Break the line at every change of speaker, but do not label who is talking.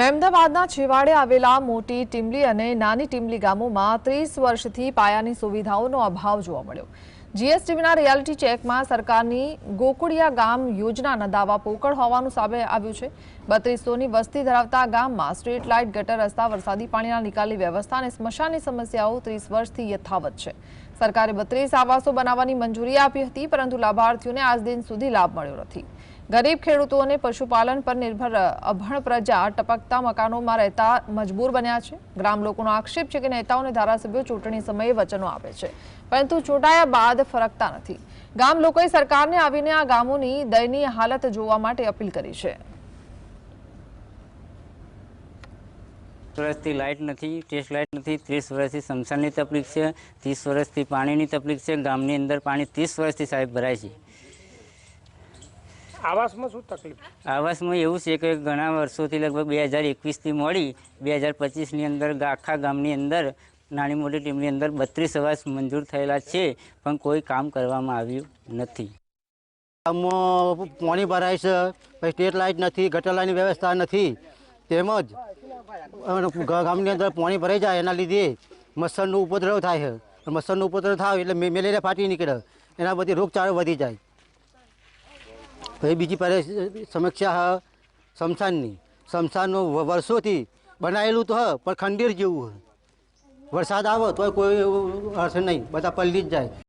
મહેમદાવાદના છેવાડે આવેલા મોટી ટીમલી અને નાની ટીમલી ગામોમાં ત્રીસ વર્ષથી પાયાની સુવિધાઓનો અભાવ જોવા મળ્યો. જીએસટીવીના રિયાલિટી ચેકમાં સરકારની ગોકુળિયા ગામ યોજનાના દાવા પોકળ હોવાનું સામે આવ્યું છે. બત્રીસોની વસ્તી ધરાવતા ગામમાં સ્ટ્રીટ લાઇટ, ગટર રસ્તા, વરસાદી પાણીના નિકાલની વ્યવસ્થા અને સ્મશાનની સમસ્યાઓ ત્રીસ વર્ષથી યથાવત છે. સરકારે બત્રીસ આવાસો બનાવવાની મંજૂરી આપી હતી, પરંતુ લાભાર્થીઓને આજ દિન સુધી લાભ મળ્યો નથી. ગરીબ ખેડૂતોને પશુપાલન પર નિર્ભર અભણ પ્રજા ટપકતા મકાનોમાં રહેતા મજબૂર બન્યા છે. ગ્રામ લોકોનો આક્ષેપ છે કે નેતાઓને ધારાસભ્યો ચૂંટણી સમયે વચનો આપે છે, પરંતુ ચૂંટાયા બાદ ફરકતા નથી. ગામ લોકોએ સરકારને આવીને આ ગામોની દયનીય હાલત જોવા માટે અપીલ કરી છે.
વર્ષથી લાઇટ નથી, ટેસ્ટ લાઇટ નથી, ત્રીસ વર્ષથી સમસાનની તકલીફ છે, ત્રીસ વર્ષથી પાણીની તકલીફ છે, ગામની અંદર પાણી ત્રીસ વર્ષથી સાહેબ ભરાય છે.
આવાસમાં શું તકલીફ
આવાસમાં એવું છે કે ઘણા વર્ષોથી લગભગ બે હજાર એકવીસથી મળી બે હજાર પચીસની અંદર આખા ગામની અંદર નાની મોટી ટીમની અંદર બત્રીસ આવાસ મંજૂર થયેલા છે પણ કોઈ કામ કરવામાં આવ્યું નથી.
ગામમાં પાણી ભરાય છે પછી સ્ટેટ લાઇટ નથી ગટર લાઇનની વ્યવસ્થા નથી તેમજ ગામની અંદર પાણી ભરાઈ જાય એના લીધે મચ્છરનો ઉપદ્રવ થાય છે. મચ્છરનો ઉપદ્રવ થાય એટલે મેલેરિયા ફાટી નીકળે એના બધી રોગચાળો વધી જાય. પછી બીજી પરે સમસ્યા હ, શમશાનનું. વ- વર્ષોથી બનાવેલું તો હ, પણ ખંડેર જેવું હ. વરસાદ આવે તો કોઈ અર્થ નહીં. બધા પલ્લી જ જાય.